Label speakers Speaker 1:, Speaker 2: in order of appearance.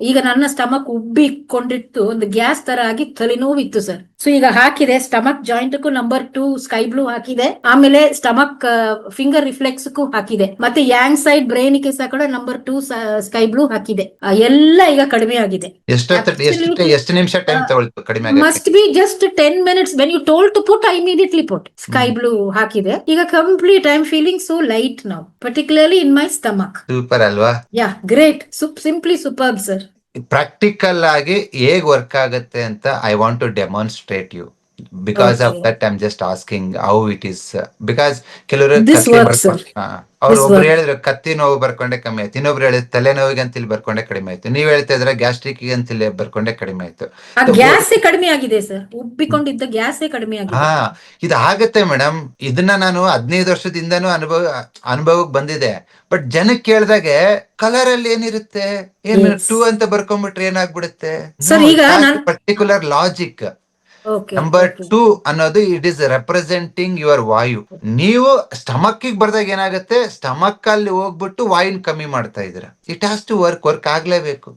Speaker 1: ಈಗ ನನ್ನ ಸ್ಟಮಕ್ ಉಬ್ಬಿಕೊಂಡಿತ್ತು. ಒಂದು ಗ್ಯಾಸ್ ತರ ಆಗಿ ತಲೆನೋವಿತ್ತು ಸರ್ ಸೊ ಈಗ ಹಾಕಿದೆ ಸ್ಟಮಕ್ ಜಾಯಿಂಟ್ಗೂ ನಂಬರ್ ಟೂ ಸ್ಕೈ ಬ್ಲೂ ಹಾಕಿದೆ. ಆಮೇಲೆ ಸ್ಟಮಕ್ ಫಿಂಗರ್ ರಿಫ್ಲೆಕ್ಸ್ ಹಾಕಿದೆ. ಮತ್ತೆ ಯಾಂಗ್ ಸೈಡ್ ಬ್ರೈನ್ಗೆ ಸಹ ಕೂಡ ನಂಬರ್ ಟೂ ಸ್ಕೈ ಬ್ಲೂ ಹಾಕಿದೆ. ಎಲ್ಲ ಈಗ ಕಡಿಮೆ ಆಗಿದೆ.
Speaker 2: ಎಷ್ಟು ನಿಮಿಷ time
Speaker 1: must be just ten minutes when you told to put I immediately put sky. Blue ಹಾಕಿದೆ. ಈಗ complete I am feeling so light now particularly in my stomach
Speaker 2: super ಅಲ್ವಾ?
Speaker 1: ಯಾ ಗ್ರೇಟ್ ಸುಪ್ ಸಿಂಪ್ಲಿ ಸೂಪರ್ ಸರ್
Speaker 2: ಪ್ರಾಕ್ಟಿಕಲ್ ಆಗಿ ಹೇಗ್ work ಆಗುತ್ತೆ ಅಂತ I want to demonstrate you because of
Speaker 1: that
Speaker 2: that I'm just asking how it is because ಕೆಲವರು. ಅವ್ರು ಒಬ್ರು. ಹೇಳಿದ್ರು ಕತ್ತಿ ನೋವು ಬರ್ಕೊಂಡೆ ಕಮ್ಮಿ ಆಯ್ತು ಇನ್ನೊಬ್ರು ಹೇಳಿದ್ರು ತಲೆನೋವಿಗೆ ಅಂತ ಇಲ್ಲಿ ಬರ್ಕೊಂಡೆ ಕಡಿಮೆ ಆಯ್ತು ನೀವ್ ಹೇಳ್ತಾ ಇದ್ರೆ ಗ್ಯಾಸ್ಟ್ರಿಕ್ ಅಂತ ಇಲ್ಲಿ ಬರ್ಕೊಂಡೆ ಕಡಿಮೆ ಆಯ್ತು.
Speaker 1: ಗ್ಯಾಸೇ ಕಡಿಮೆ ಆಗಿದೆ ಸರ್ ಉಬ್ಬಿಕೊಂಡಿದ್ದ ಗ್ಯಾಸೇ ಕಡಿಮೆ ಆಗಿದೆ.
Speaker 2: ಹಾ ಇದಾಗತ್ತೆ ಆಗತ್ತೆ ಮೇಡಮ್. ಇದನ್ನ ನಾನು ಹದಿನೈದು ವರ್ಷದಿಂದನೂ ಅನುಭವ ಅನುಭವಕ್ಕೆ ಬಂದಿದೆ. ಬಟ್ ಜನಕ್ಕೆ ಕೇಳಿದಾಗೆ ಕಲರ್ ಅಲ್ಲಿ ಏನಿರುತ್ತೆ? ಏನ್. ಟೂ ಅಂತ ಬರ್ಕೊಂಡ್ಬಿಟ್ರೆ ಏನಾಗ್ಬಿಡುತ್ತೆ? ಪರ್ಟಿಕ್ಯುಲರ್ ಲಾಜಿಕ್ ನಂಬರ್ ಟೂ ಅನ್ನೋದು ಇಟ್ ಇಸ್ ರೆಪ್ರೆಸೆಂಟಿಂಗ್ ಯುವರ್ ವಾಯು. ನೀವು ಸ್ಟಮಕ್ ಬರ್ದಾಗ ಏನಾಗುತ್ತೆ? ಸ್ಟಮಕ್ ಅಲ್ಲಿ ಹೋಗ್ಬಿಟ್ಟು ವಾಯುನ್ ಕಮ್ಮಿ ಮಾಡ್ತಾ ಇದ್ರ it has to work work ಆಗ್ಲೇಬೇಕು.